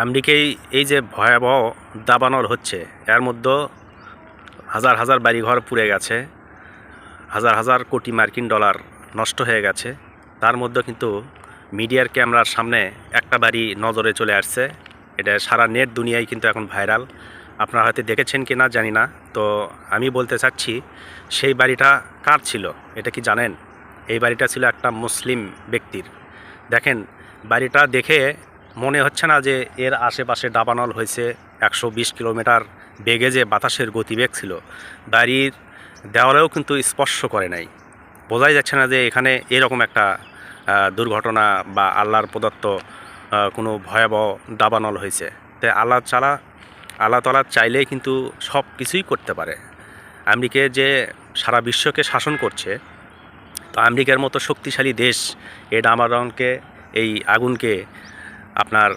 আমেরিকায় এই যে ভয়াবহ দাবানল হচ্ছে, এর মধ্যে হাজার হাজার বাড়িঘর পুড়ে গেছে, হাজার হাজার কোটি মার্কিন ডলার নষ্ট হয়ে গেছে। তার মধ্যে কিন্তু মিডিয়ার ক্যামেরার সামনে একটা বাড়ি নজরে চলে আসছে। এটা সারা নেট দুনিয়ায় কিন্তু এখন ভাইরাল। আপনারা হয়তো দেখেছেন কি না জানি না। তো আমি বলতে চাচ্ছি, সেই বাড়িটা কার ছিল? এটা কি জানেন? এই বাড়িটা ছিল একটা মুসলিম ব্যক্তির। দেখেন, বাড়িটা দেখে মনে হচ্ছে না যে এর আশেপাশে দাবানল হয়েছে একশো বিশ কিলোমিটার বেগে যে বাতাসের গতিবেগ ছিল। বাড়ির দেওয়ালেও কিন্তু স্পর্শ করে নাই। বোঝাই যাচ্ছে না যে এখানে এরকম একটা দুর্ঘটনা বা আল্লাহর প্রদত্ত কোনো ভয়াবহ দাবানল হয়েছে। তাই আল্লাহ চালা, আল্লাহ তালা চাইলেই কিন্তু সব কিছুই করতে পারে। আমেরিকা যে সারা বিশ্বকে শাসন করছে, তো আমেরিকার মতো শক্তিশালী দেশ এই ডামাডনকে এই আগুনকে আপনার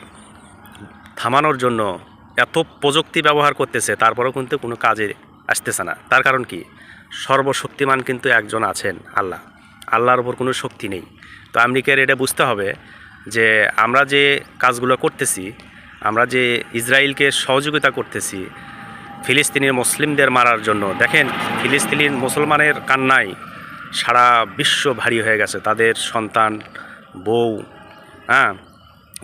থামানোর জন্য এত প্রযুক্তি ব্যবহার করতেছে, তারপরেও কিন্তু কোনো কাজে আসতেছে না। তার কারণ কি? সর্বশক্তিমান কিন্তু একজন আছেন আল্লাহ। আল্লাহর ওপর কোনো শক্তি নেই। তো আমেরিকার এটা বুঝতে হবে যে আমরা যে কাজগুলো করতেছি, আমরা যে ইসরায়েলকে সহযোগিতা করতেছি, ফিলিস্তিনের মুসলিমদের মারার জন্য, দেখেন ফিলিস্তিনির মুসলমানের কান্নায় সারা বিশ্ব ভারী হয়ে গেছে, তাদের সন্তান, বউ হ্যাঁ?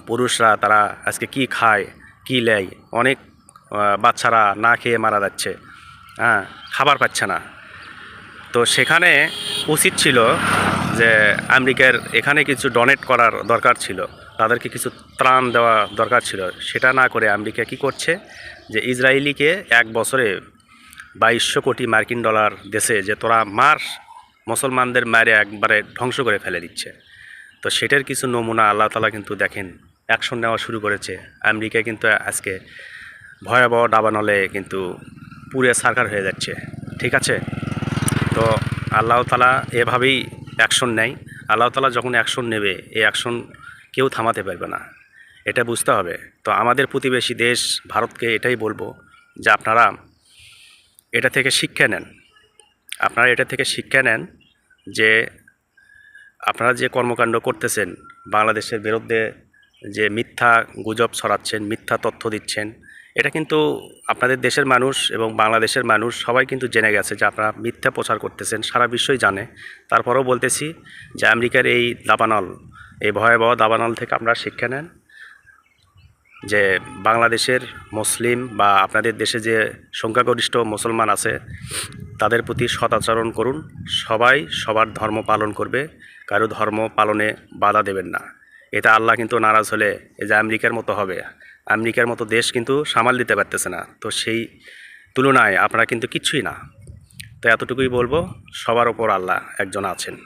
পুরুষরা তারা আজকে কি খায়, কি লেয়? অনেক বাচ্চারা না খেয়ে মারা যাচ্ছে। হ্যাঁ খাবার পাচ্ছে না। তো সেখানে উচিত ছিল যে আমেরিকার এখানে কিছু ডোনেট করার দরকার ছিল। তাদেরকে কিছু ত্রাণ দেওয়া দরকার ছিল। সেটা না করে আমেরিকা কি করছে? যে ইসরায়েলিকে এক বছরে বাইশশো কোটি মার্কিন ডলার দেশে যে তোরা মার, মুসলমানদের মারে একবারে ধ্বংস করে ফেলে দিচ্ছে। তো সেটার কিছু নমুনা আল্লাহ তালা কিন্তু দেখেন, অ্যাকশন নেওয়া শুরু করেছে। আমেরিকা কিন্তু আজকে ভয়াবহ দাবানলে কিন্তু পুরে সারকার হয়ে যাচ্ছে, ঠিক আছে? তো আল্লাহ তালা এভাবেই অ্যাকশন নেয়। আল্লাহ তালা যখন অ্যাকশন নেবে, এই অ্যাকশন কেউ থামাতে পারবে না, এটা বুঝতে হবে। তো আমাদের প্রতিবেশী দেশ ভারতকে এটাই বলব যে আপনারা এটা থেকে শিক্ষা নেন। আপনারা এটা থেকে শিক্ষা নেন যে আপনারা যে কর্মকাণ্ড করতেছেন, বাংলাদেশের বিরুদ্ধে যে মিথ্যা গুজব ছড়াচ্ছেন, মিথ্যা তথ্য দিচ্ছেন, এটা কিন্তু আপনাদের দেশের মানুষ এবং বাংলাদেশের মানুষ সবাই কিন্তু জেনে গেছে যে আপনারা মিথ্যা প্রচার করতেছেন, সারা বিশ্বই জানে। তারপরেও বলতেছি যে আমেরিকার এই দাবানল, এই ভয়াবহ দাবানল থেকে আপনারা শিক্ষা নেন যে বাংলাদেশের মুসলিম বা আপনাদের দেশে যে সংখ্যাগরিষ্ঠ মুসলমান আছে তাদের প্রতি সদাচরণ করুন। সবাই সবার ধর্ম পালন করবে। কারও ধর্ম পালনে বাধা দেবেন না। এটা আল্লাহ কিন্তু নারাজ হলে এই যে আমেরিকার মতো হবে। আমেরিকার মতো দেশ কিন্তু সামাল দিতে পারতেছে না। তো সেই তুলনায় আপনারা কিন্তু কিচ্ছুই না। তো এতটুকুই বলব, সবার ওপর আল্লাহ একজন আছেন।